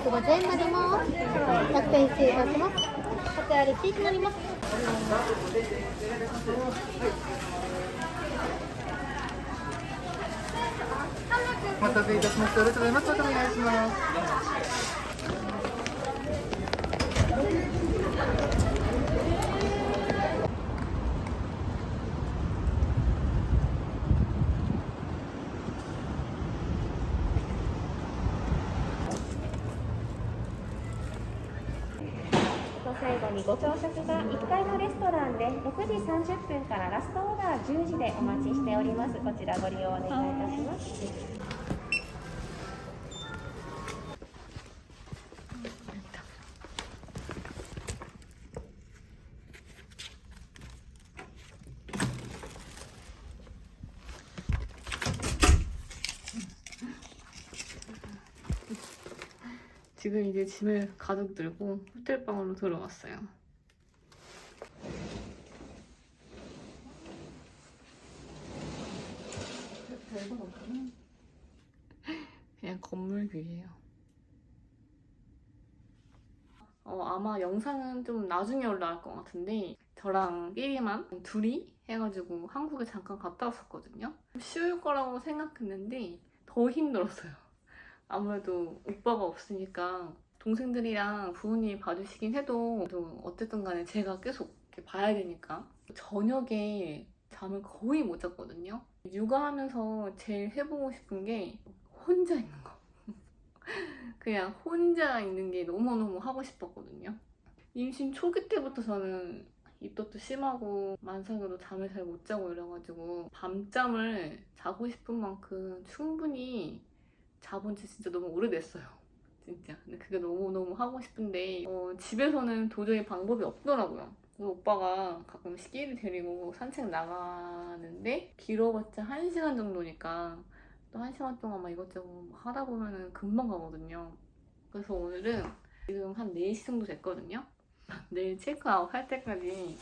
550円までも楽天失礼いたしますこちらレシートになりますお待たせいたしました。ありがとうございます。またお願いします。と最後にご朝食が1階のレストランで6時30分からラストオーダー10時でお待ちしておりますこちらご利用お願いいたします지 지금 이제 짐을 가득 들고 호텔 방으로 들어갔어요. 그냥 건물 뷰예요. 어, 아마 영상은 좀 나중에 올라갈 것 같은데 저랑 삐리만 둘이 해가지고 한국에 잠깐 갔다 왔었거든요. 쉬울 거라고 생각했는데 더 힘들었어요. 아무래도 오빠가 없으니까 동생들이랑 부모님이 봐주시긴 해도 또 어쨌든 간에 제가 계속 이렇게 봐야 되니까 저녁에 잠을 거의 못 잤거든요. 육아하면서 제일 해보고 싶은 게 혼자 있는 거. 그냥 혼자 있는 게 너무너무 하고 싶었거든요. 임신 초기 때부터 저는 입덧도 심하고 만삭으로 잠을 잘 못 자고 이래가지고 밤잠을 자고 싶은 만큼 충분히 자본 지 진짜 너무 오래됐어요. 진짜. 근데 그게 너무너무 하고 싶은데 어, 집에서는 도저히 방법이 없더라고요. 오빠가 가끔 시기를 데리고 산책 나가는데 길어봤자 1시간 정도니까 또 1시간 동안 막 이것저것 하다 보면은 금방 가거든요. 그래서 오늘은 지금 한 4시 정도 됐거든요. 내일 체크아웃 할 때까지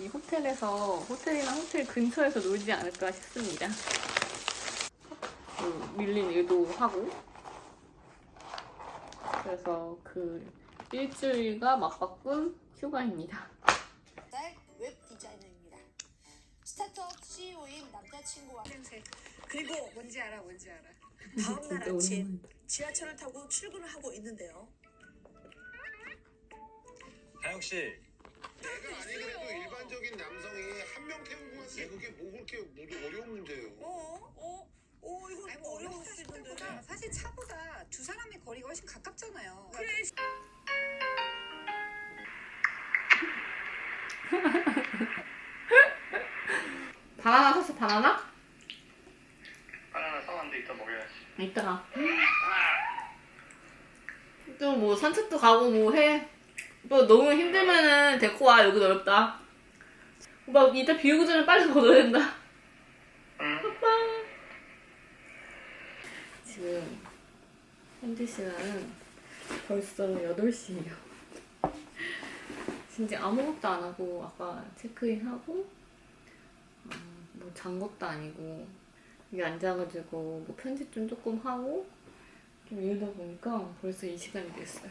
이 호텔에서 호텔이나 호텔 근처에서 놀지 않을까 싶습니다. 그 밀린 일도 하고 그래서 그 일주일가 맞바꾼 휴가입니다. 스타트업 CEO인 남자친구와 그리고 뭔지 알아 뭔지 알아 다음 날 아침 지하철을 타고 출근을 하고 있는데요 하영 씨, 내가 아니 그래도 일반적인 남성이 한 명 태우고 가는데 그게 뭐 그렇게 뭐 어려운 문제예요? 어? 어? 어 이거 아니 뭐 어려울 어려웠을 수 있는데 때보다 사실 차보다 두 사람의 거리가 훨씬 가깝잖아요. 그래 바나나 샀어 바나나? 바나나 사왔는데 이따 먹여야지. 이따가 좀뭐 산책도 가고 뭐 해. 뭐 너무 힘들면은 데리고 와 여기 어렵다. 오빠 이따 비 오기 전에 빨리 걷어야 된다. 응. 지금 현재 시간은 벌써 8시예요. 진짜 아무것도 안 하고 아까 체크인하고 어, 뭐 잔 것도 아니고 여기 앉아가지고 뭐 편집 좀 조금 하고 좀 이러다 보니까 벌써 이 시간이 됐어요.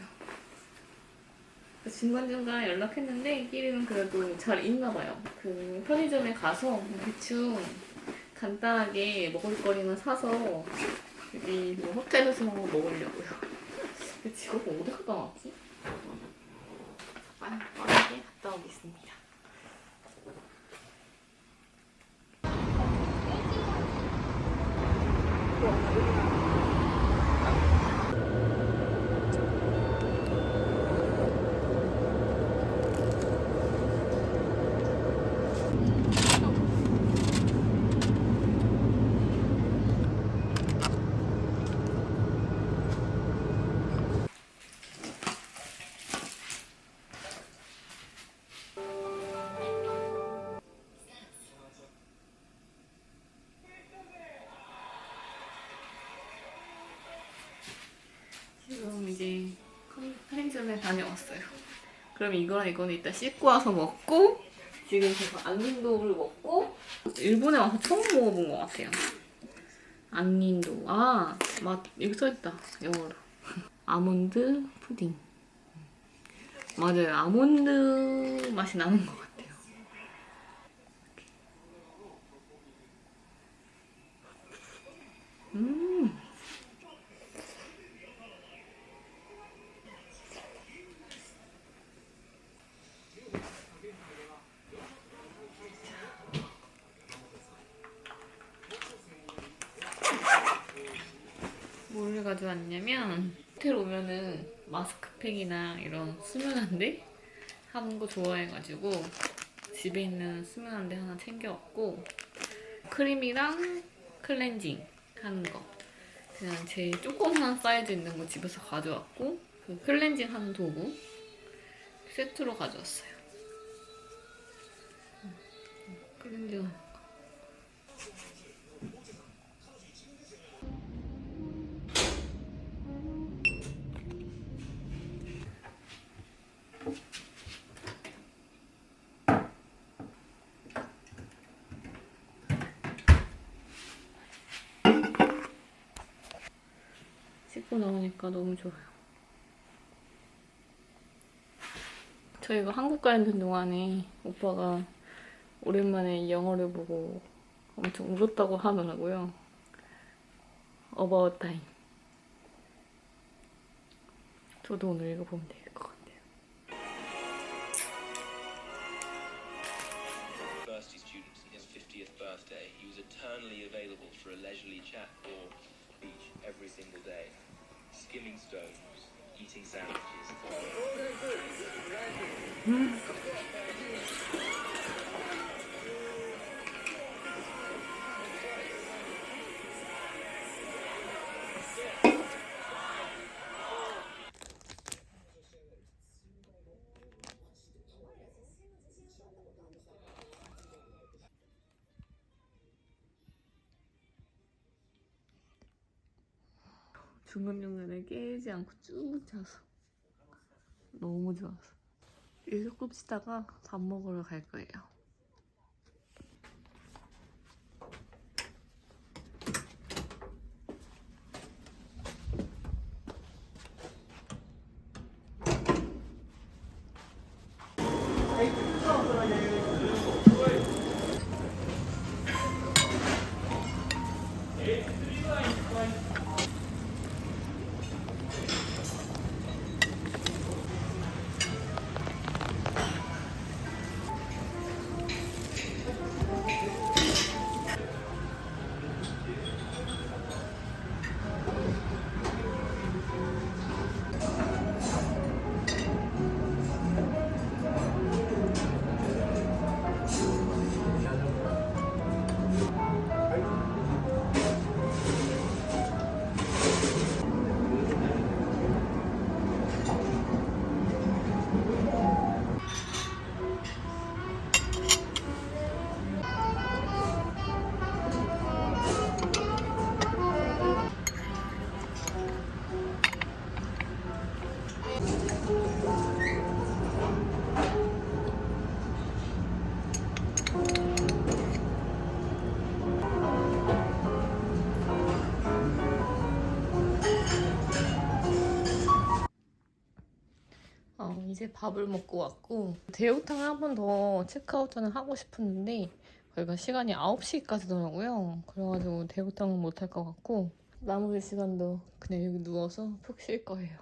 중간중간 연락했는데 끼리는 그래도 잘 있나 봐요. 그 편의점에 가서 대충 간단하게 먹을 거리만 사서 여기 뭐 호텔에서 먹으려고요. 직업은 어디 갔다 왔지? 빠르게 갔다 오겠습니다. 편의점에 다녀왔어요. 그럼 이거랑 이거는 이따 씻고 와서 먹고 지금 제가 안닌도를 먹고 일본에 와서 처음 먹어본 것 같아요. 안닌도 아, 맛 여기 써있다 영어로. 아몬드 푸딩. 맞아요. 아몬드 맛이 나는 것 같아요. 음. 뭘 가져왔냐면 호텔 오면은 마스크팩이나 이런 수면한대 하는 거 좋아해가지고 집에 있는 수면한대 하나 챙겨왔고 크림이랑 클렌징 하는 거. 그냥 제일 조그만 사이즈 있는 거 집에서 가져왔고 그 클렌징 하는 도구 세트로 가져왔어요. 음, 클렌징 씻고 나오니까 너무 좋아요. 저희가 한국 가 있는 동안에 오빠가 오랜만에 영어를 보고 엄청 울었다고 하더라고요. About Time. 저도 오늘 읽어보면 될 것 같아요. university student in his 50th birthday. He was eternally available for a leisurely chat or beach every single day, skimming stones, eating sandwiches. 중간중간에 깨지 않고 쭉 자서 너무 좋아서 이제 조금 쉬다가 밥 먹으러 갈 거예요. 이제 밥을 먹고 왔고 대우탕을 한 번 더 체크아웃을 하고 싶었는데 저희가 시간이 9시까지더라고요. 그래가지고 대우탕은 못 할 것 같고 나머지 시간도 그냥 여기 누워서 푹 쉴 거예요.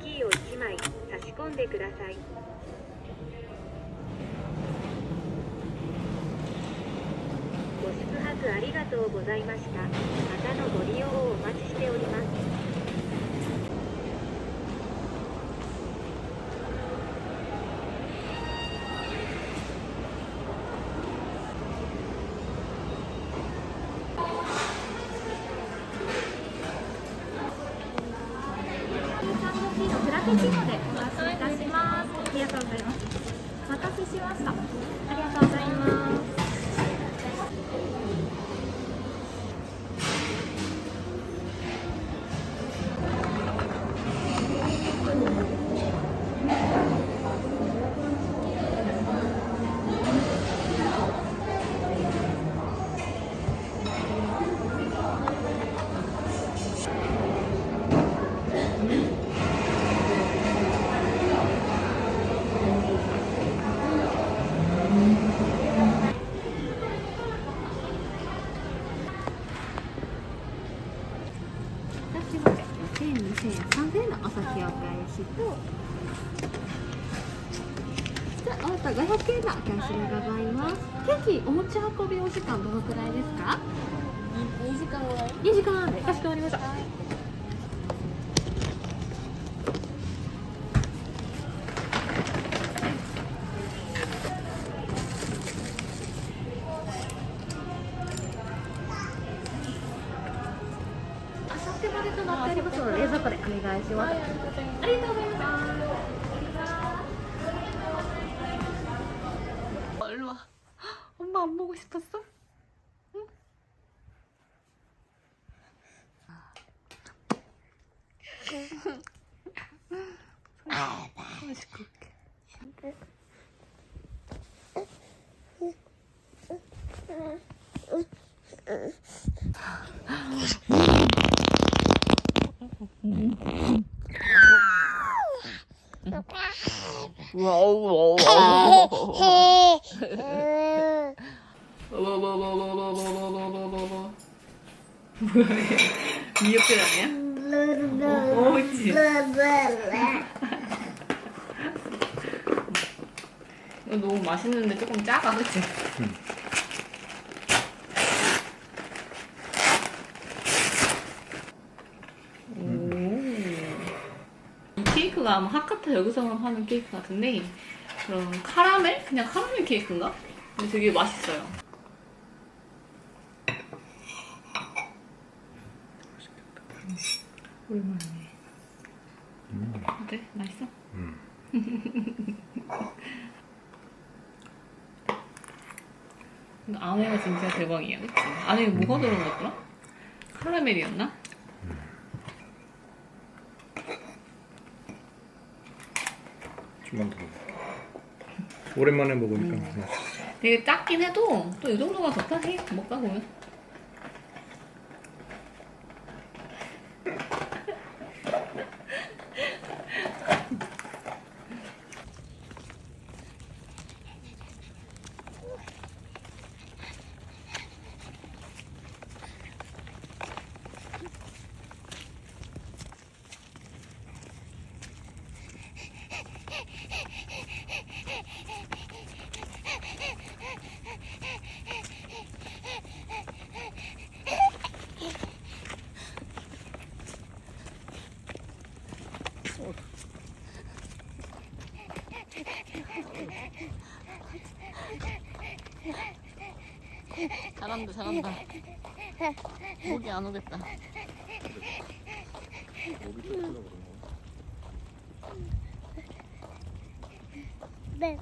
キーを1枚差し込んでくださいご宿泊ありがとうございましたまたのご利用をお待ちしております フラペチーノでお待ちいたしますありがとうございますお待たせしましたありがとうございます。OK なキャンセル伺います。ケーキお持ち運びお時間どのくらいですか？2時間ぐらい。2時間。半でかしこまりました。あ 보고 싶었어? 응? 아, 아 맛있고 올게. 와우 와우 와우 아, 미역국 아니야? 오 이거 너무 맛있는데 조금 작아 그치? 이 케이크가 아마 하카타 여기서만 파는 케이크 같은데 그런 카라멜? 그냥 카라멜 케이크인가? 근데 되게 맛있어요 오랜만이네. 어때? 맛있어? 근데 안에가 진짜 대박이야, 그치? 안에 뭐가 들어간 거더라? 카라멜이었나? 좀만 더. 오랜만에 먹으니까. 되게 작긴 해도 또 이 정도가 좋다 해 먹다 보면 잘한다 잘한다. 목이 안 오겠다. 목이 쫓기려고 그런 거 네.